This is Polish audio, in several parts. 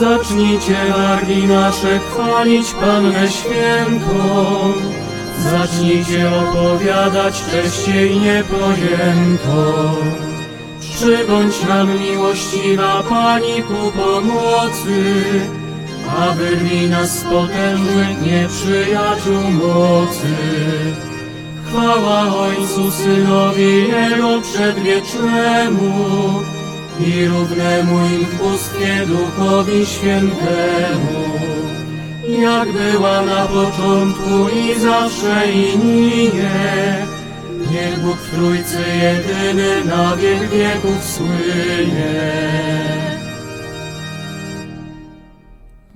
Zacznijcie wargi nasze chwalić Pannę Świętą. Zacznijcie opowiadać cześć jej niepojętą. Przybądź nam miłościwa Pani ku pomocy, a wyrwij nas z potężnych nieprzyjaciół mocy. Chwała Ojcu, Synowi Jego Przedwiecznemu i równemu im w bóstwie Duchowi Świętemu, jak była na początku i zawsze i ninie. Niech Bóg w Trójcy jedyny na wiek wieków słynie.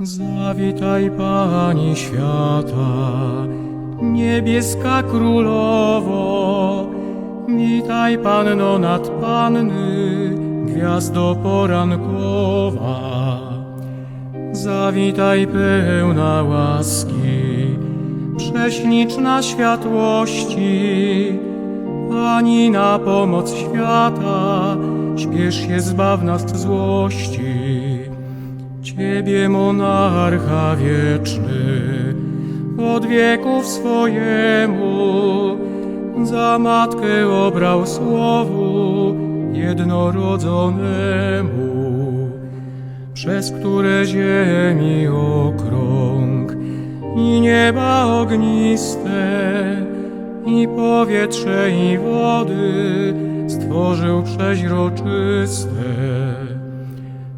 Zawitaj Pani świata, niebieska królowo, witaj Panno nad Panny, gwiazdo porankowa. Zawitaj pełna łaski, prześliczna światłości, Pani na pomoc świata, śpiesz się zbaw nas złości. Ciebie monarcha wieczny, od wieków swojemu, za matkę obrał słowu jednorodzonemu, przez które ziemi okrąg i nieba ogniste, i powietrze i wody stworzył przeźroczyste.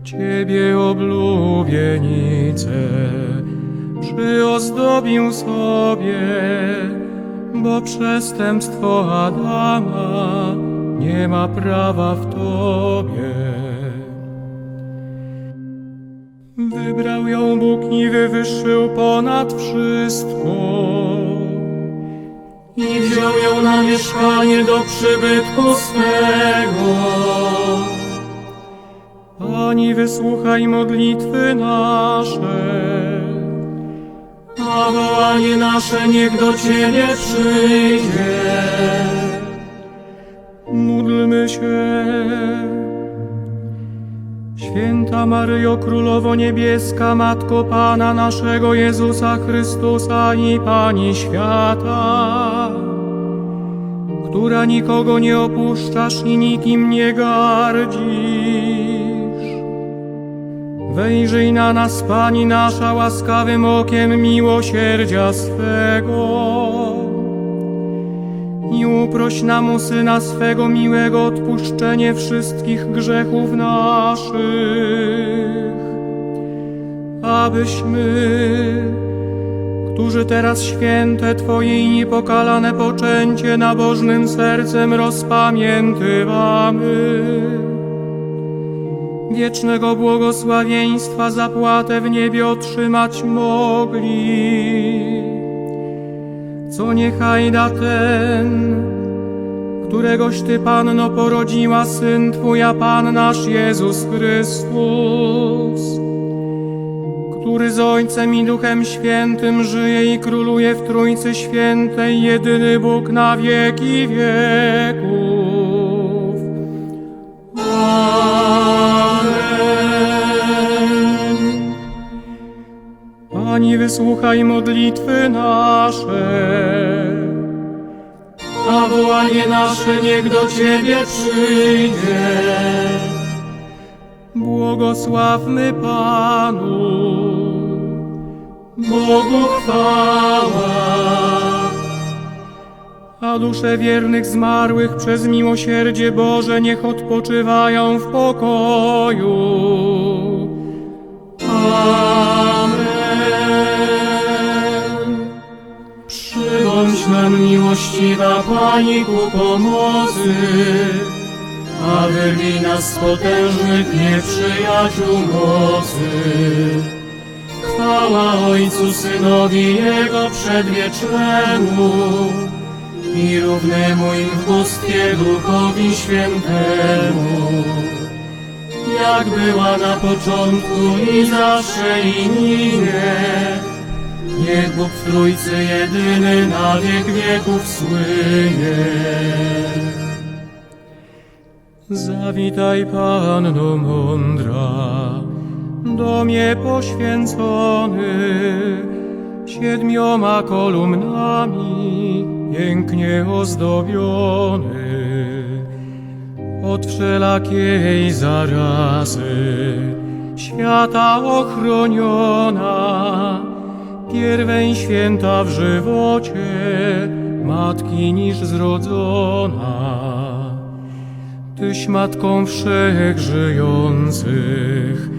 Ciebie oblubienicę przyozdobił sobie, bo przestępstwo Adama nie ma prawa w Tobie. Wybrał ją Bóg i wywyższył ponad wszystko i wziął ją na mieszkanie do przybytku swego. Pani wysłuchaj modlitwy nasze, a wołanie nasze niech do Ciebie przyjdzie. Się. Święta Maryjo Królowo Niebieska, Matko Pana naszego Jezusa Chrystusa i Pani Świata, która nikogo nie opuszczasz i nikim nie gardzisz. Wejrzyj na nas, Pani nasza, łaskawym okiem miłosierdzia swego uproś nam u Syna swego miłego odpuszczenie wszystkich grzechów naszych, abyśmy, którzy teraz święte Twoje i niepokalane poczęcie nabożnym sercem rozpamiętywamy, wiecznego błogosławieństwa zapłatę w niebie otrzymać mogli co niechaj da ten, któregoś Ty, Panno, porodziła, Syn Twój, a Pan nasz Jezus Chrystus, który z Ojcem i Duchem Świętym żyje i króluje w Trójcy Świętej, jedyny Bóg na wieki wieków. Amen. Pani wysłuchaj modlitwy nasze, a wołanie nasze niech do Ciebie przyjdzie. Błogosławmy Panu, Bogu chwała. A dusze wiernych zmarłych przez miłosierdzie Boże niech odpoczywają w pokoju. Amen. Nam miłościwa Pani ku pomocy, a wyrwij nas z potężnych nieprzyjaciół mocy. Chwała Ojcu, Synowi Jego Przedwiecznemu i równemu im w bóstwie Duchowi Świętemu jak była na początku i zawsze i nigdy. Niech Bóg w Trójcy jedyny na wiek wieków słynie. Zawitaj Panno mądra, domie poświęcony siedmioma kolumnami pięknie ozdobiony od wszelakiej zarazy świata ochroniona pierwej święta w żywocie matki niż zrodzona. Tyś matką wszech żyjących,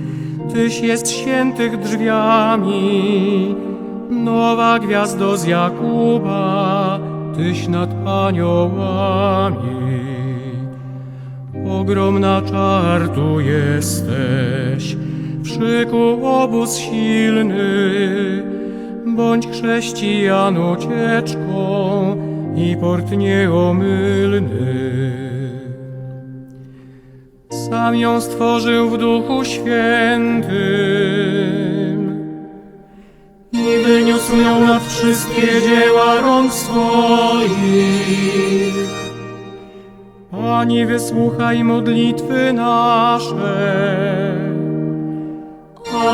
Tyś jest świętych drzwiami, nowa gwiazdo z Jakuba, Tyś nad aniołami. Ogromna czartu jesteś, w szyku obóz silny, bądź chrześcijan ucieczką i port nieomylny. Sam ją stworzył w Duchu Świętym i wyniósł ją nad wszystkie dzieła rąk swoich. Pani, wysłuchaj modlitwy nasze, a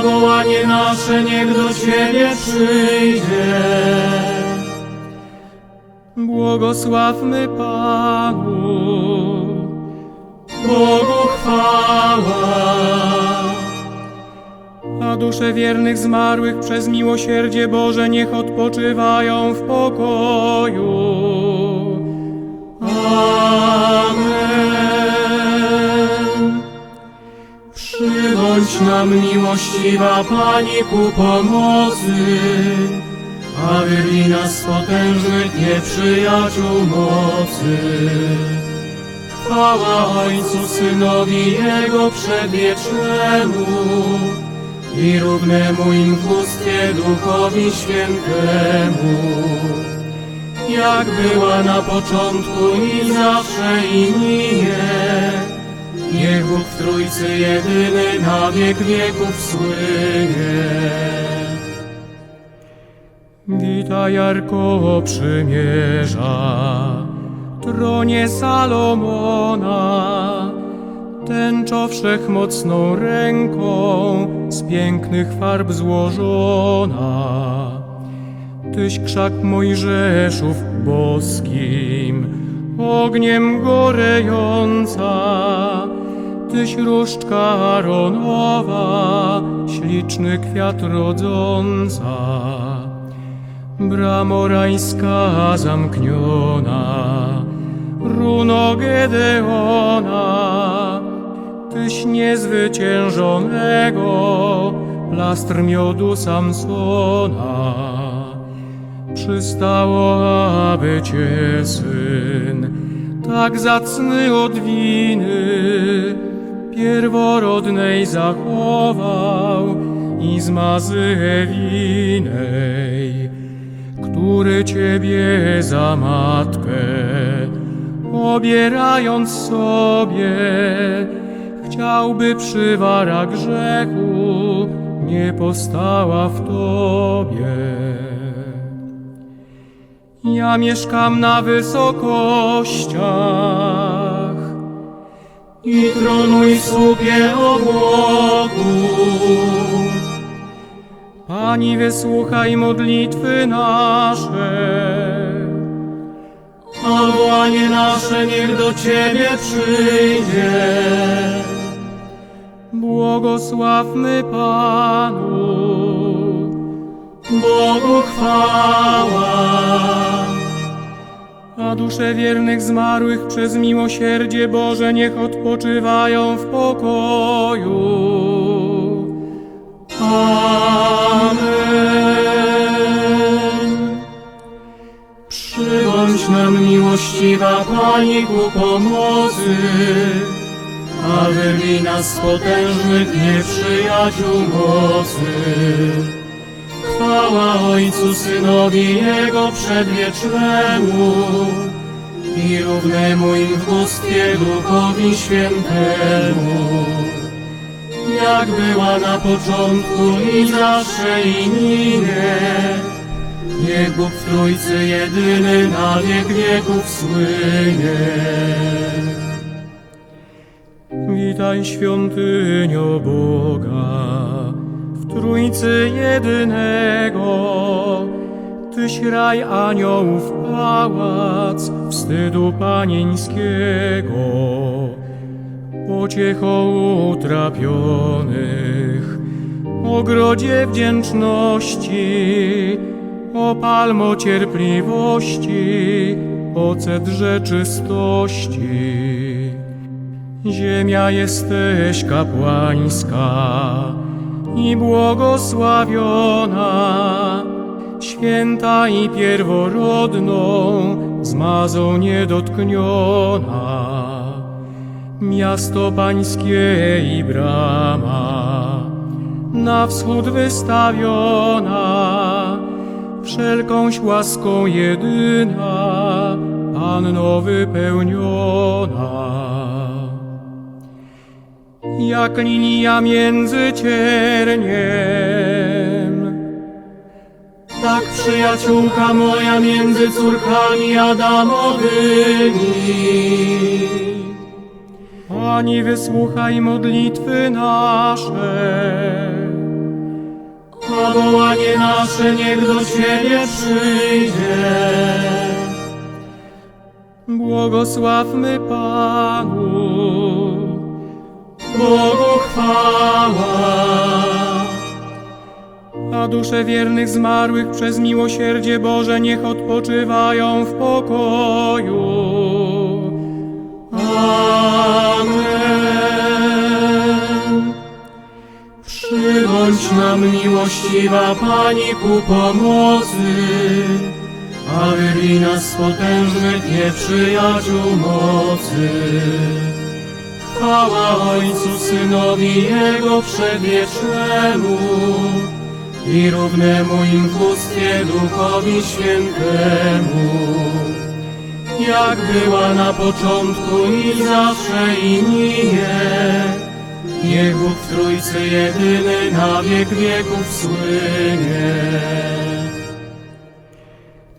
wołanie nasze niech do Ciebie przyjdzie. Błogosławmy Panu. Bogu chwała. A dusze wiernych zmarłych przez miłosierdzie Boże niech odpoczywają w pokoju. Amen. Przybądź nam miłościwa Pani ku pomocy, a wyrwij nas z potężnych nieprzyjaciół mocy. Chwała Ojcu, Synowi Jego przedwiecznemu i równemu im w bóstwie Duchowi Świętemu, jak była na początku i zawsze i minie. Niech Bóg w Trójcy jedyny na wiek wieków słynie. Witaj, Jarko przymierza, tronie Salomona, tęczo wszechmocną ręką z pięknych farb złożona. Tyś krzak Mojżeszów boskim, ogniem gorejąca, Tyś różdżka Aaronowa, śliczny kwiat rodząca. Bramorańska zamkniona, runo Gedeona, Tyś niezwyciężonego, plastr miodu Samsona. Przystało, aby Cię syn, tak zacny od winy, pierworodnej zachował i z mazy winej, który Ciebie za matkę, obierając sobie, chciałby przywara grzechu, nie postała w Tobie. Ja mieszkam na wysokościach i tronuj słupie obłoku. Pani, wysłuchaj modlitwy nasze, a wołanie nasze niech do Ciebie przyjdzie. Błogosławmy Panu. Bogu chwała. A dusze wiernych zmarłych przez miłosierdzie Boże niech odpoczywają w pokoju. Amen. Przybądź nam miłościwa Pani ku pomocy, a wyrwij nas z potężnych nieprzyjaciół mocy. Chwała Ojcu, Synowi Jego przedwiecznemu i równemu im w bóstwie Duchowi Świętemu, jak była na początku i zawsze i minie. Niech Bóg w Trójcy jedyny na wiek wieków słynie. Witaj świątynio Boga. Trójcy jedynego, Tyś raj aniołów pałac, wstydu panieńskiego, pociechą utrapionych, ogrodzie wdzięczności, o palmo cierpliwości, o cedrze czystości. Ziemia jesteś kapłańska i błogosławiona, święta i pierworodną, zmazą niedotkniona. Miasto pańskie i brama, na wschód wystawiona, wszelkąś łaską jedyna, Panno wypełniona. Jak linia między cierniem, tak przyjaciółka moja między córkami Adamowymi. Pani wysłuchaj modlitwy nasze, a wołanie nasze niech do Ciebie przyjdzie. Błogosławmy Panu, Bogu chwała. A dusze wiernych zmarłych przez miłosierdzie Boże niech odpoczywają w pokoju. Amen. Przybądź nam miłościwa Pani ku pomocy, a wyrwij nas z potężnych nieprzyjaciół mocy. Chwała Ojcu, Synowi Jego Przedwiecznemu i równemu im w Duchowi Świętemu, jak była na początku i zawsze i minie. Niech Bóg w Trójcy jedyny na wiek wieków słynie.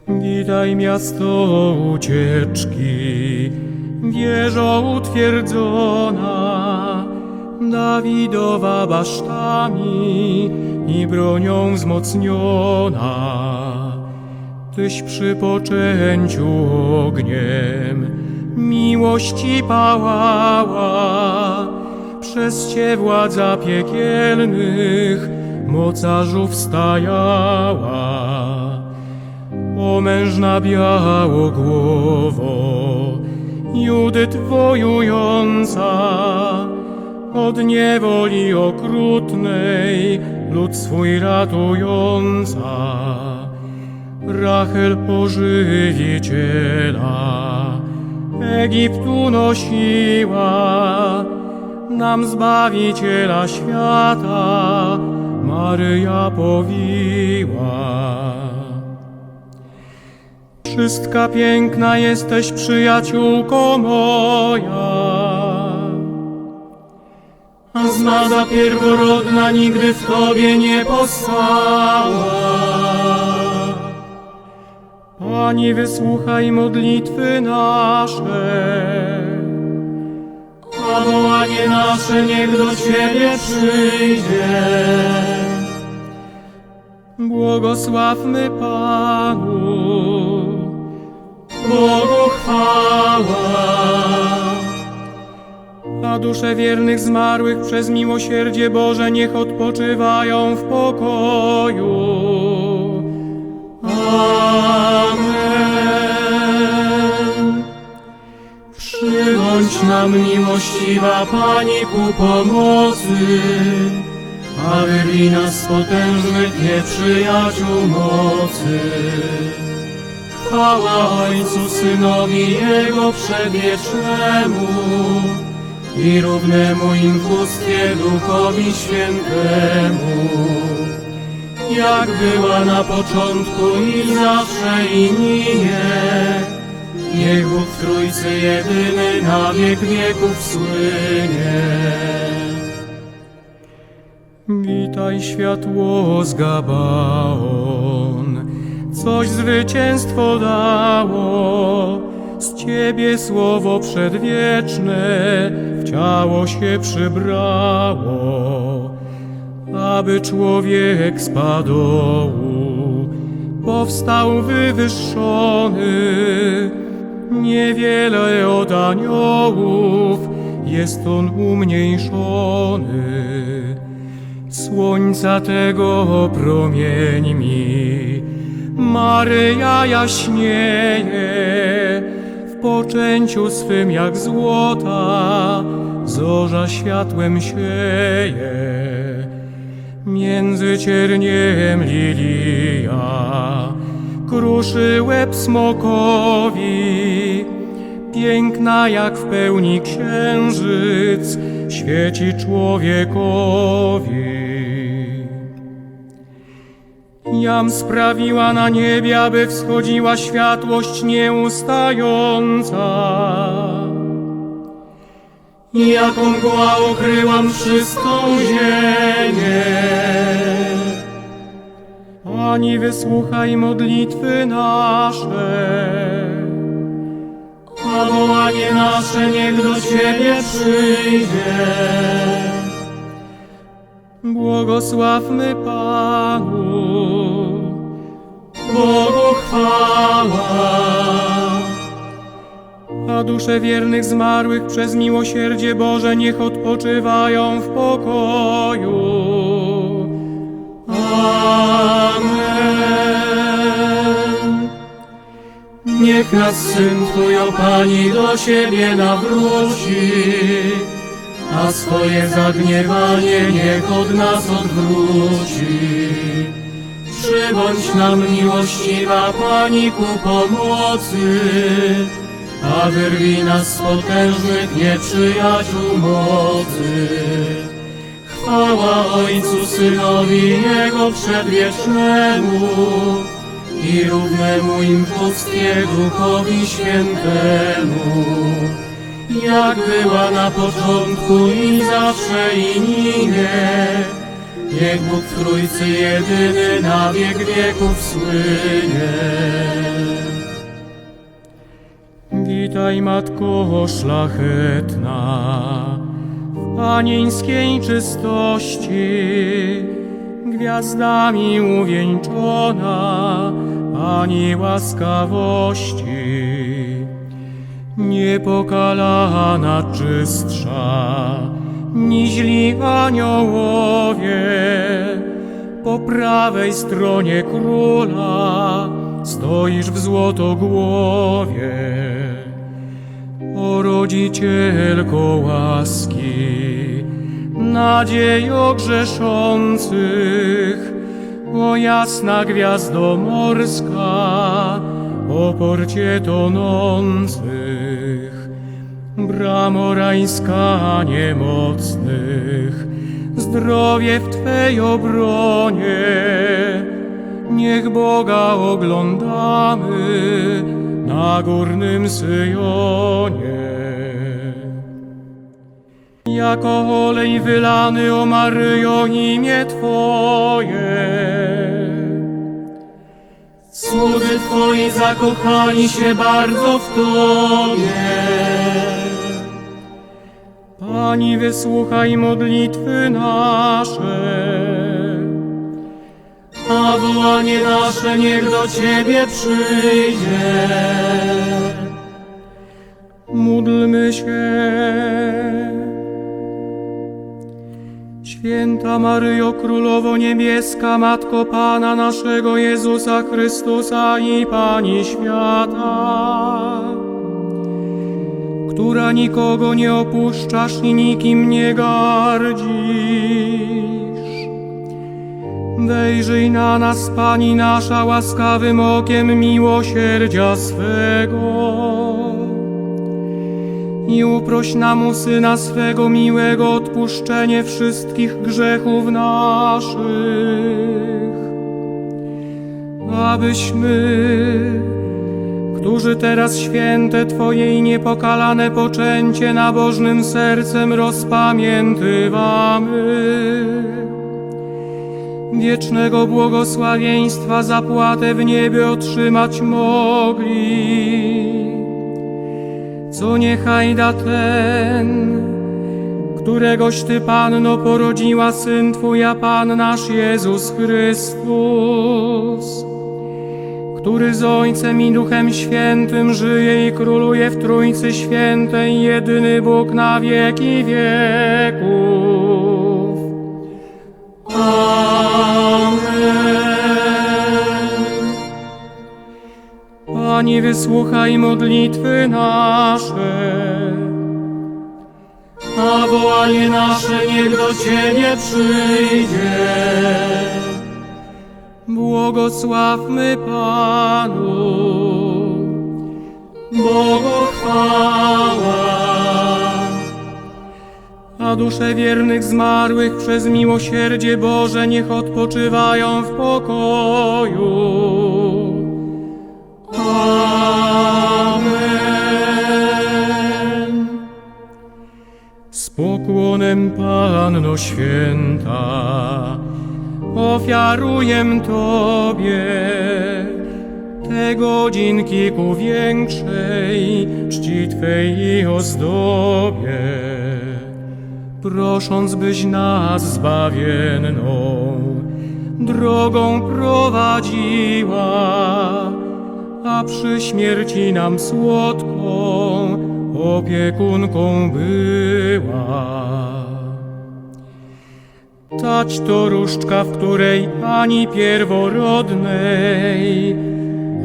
Witaj miasto ucieczki, wieżo utwierdzona, Dawidowa basztami i bronią wzmocniona. Tyś przy poczęciu ogniem miłości pałała, przez Cię władza piekielnych mocarzów stajała. O mężna białogłowo, Judyt wojująca, od niewoli okrutnej lud swój ratująca. Rachel pożywiciela Egiptu nosiła, nam Zbawiciela świata Maryja powiła. Wszystka piękna jesteś przyjaciółko moja. A zmaza pierworodna nigdy w Tobie nie powstała. Pani wysłuchaj modlitwy nasze, a wołanie nasze niech do Ciebie przyjdzie. Błogosławmy Panu, Bogu chwała. A dusze wiernych zmarłych przez miłosierdzie Boże niech odpoczywają w pokoju. Amen. Przybądź nam miłościwa Pani ku pomocy, a wyrwij nas potężnych nieprzyjaciół mocy. Chwała Ojcu, Synowi Jego Przedwiecznemu i równemu im w Duchowi Świętemu, jak była na początku i zawsze i minie. Niech Bóg w Trójcy jedyny na wiek wieków słynie. Witaj światło z Gabaon, coś zwycięstwo dało. Z Ciebie słowo przedwieczne w ciało się przybrało. aby człowiek z powstał wywyższony. Niewiele od aniołów jest on umniejszony. Słońca tego promieńmi Maryja jaśnieje w poczęciu swym jak złota, zorza światłem sieje. Między cierniem lilia, kruszy łeb smokowi, piękna jak w pełni księżyc, świeci człowiekowi. Jam sprawiła na niebie, aby wschodziła światłość nieustająca. Jaką mgła okryłam wszystką ziemię. Pani wysłuchaj modlitwy nasze. A wołanie nasze niech do Ciebie przyjdzie. Błogosławmy Panu, Bogu chwała. A dusze wiernych zmarłych przez miłosierdzie Boże niech odpoczywają w pokoju. Amen. Niech nas Syn Twój, o Pani, do siebie nawróci, a swoje zagniewanie niech od nas odwróci. Przybądź nam miłościwa Pani ku pomocy, a wyrwij nas z potężnych nieprzyjaciół mocy. Chwała Ojcu, Synowi, Jego przedwiecznemu i równemu im w bóstwie Duchowi Świętemu, jak była na początku i zawsze i nigdy. Niech Bóg Trójcy jedyny na wiek wieków słynie. Witaj Matko szlachetna, w panieńskiej czystości, gwiazdami uwieńczona, Pani łaskawości. Niepokalana czystsza, niźli aniołowie, po prawej stronie króla stoisz w złotogłowie. O rodzicielko łaski, nadziejo grzeszących, o jasna gwiazdo morska, o porcie tonących, bramo rajska niemocnych, zdrowie w Twej obronie, niech Boga oglądamy na górnym Syjonie. Jako olej wylany, o Maryjo, imię Twoje. Słudzy Twoi zakochali się bardzo w Tobie. Pani, wysłuchaj modlitwy nasze. A wołanie nasze niech do Ciebie przyjdzie. Módlmy się. Święta Maryjo, Królowo Niebieska, Matko Pana naszego Jezusa Chrystusa i Pani świata, która nikogo nie opuszczasz i nikim nie gardzisz. Wejrzyj na nas, Pani nasza, łaskawym okiem miłosierdzia swego i uproś nam u Syna swego miłego odpuszczenie wszystkich grzechów naszych, abyśmy, którzy teraz święte Twoje i niepokalane poczęcie nabożnym sercem rozpamiętywamy, wiecznego błogosławieństwa zapłatę w niebie otrzymać mogli. Co niechaj da ten, któregoś Ty, Panno, porodziła Syn Twój, a Pan nasz Jezus Chrystus, który z Ojcem i Duchem Świętym żyje i króluje w Trójcy Świętej, jedyny Bóg na wieki wieków. Amen. Pani wysłuchaj modlitwy nasze, a wołanie nasze niech do Ciebie przyjdzie. Błogosławmy Panu, Bogu chwała. A dusze wiernych zmarłych przez miłosierdzie Boże niech odpoczywają w pokoju. Amen. Z pokłonem Panno Święta ofiaruję Tobie te godzinki ku większej czci Twej i ozdobie, prosząc byś nas zbawienną drogą prowadziła, a przy śmierci nam słodką opiekunką była. Tać to różdżka, w której ani pierworodnej,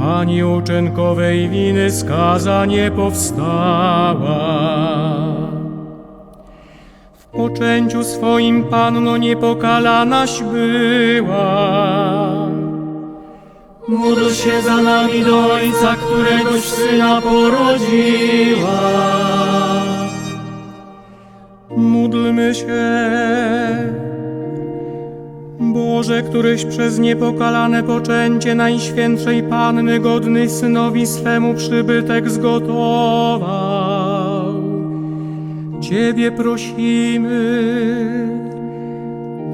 ani uczynkowej winy skaza nie powstała. W poczęciu swoim Panno niepokalanaś była. Módl się za nami do Ojca, któregoś Syna porodziła. Módlmy się. Boże, któryś przez niepokalane poczęcie Najświętszej Panny godny Synowi swemu przybytek zgotował. Ciebie prosimy,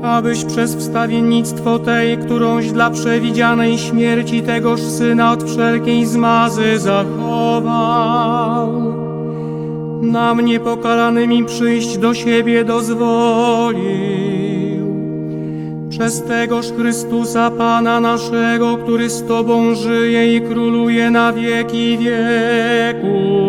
abyś przez wstawiennictwo tej, którąś dla przewidzianej śmierci tegoż Syna od wszelkiej zmazy zachował, nam niepokalanymi przyjść do siebie dozwolił. Przez tegoż Chrystusa Pana naszego, który z Tobą żyje i króluje na wieki wieków.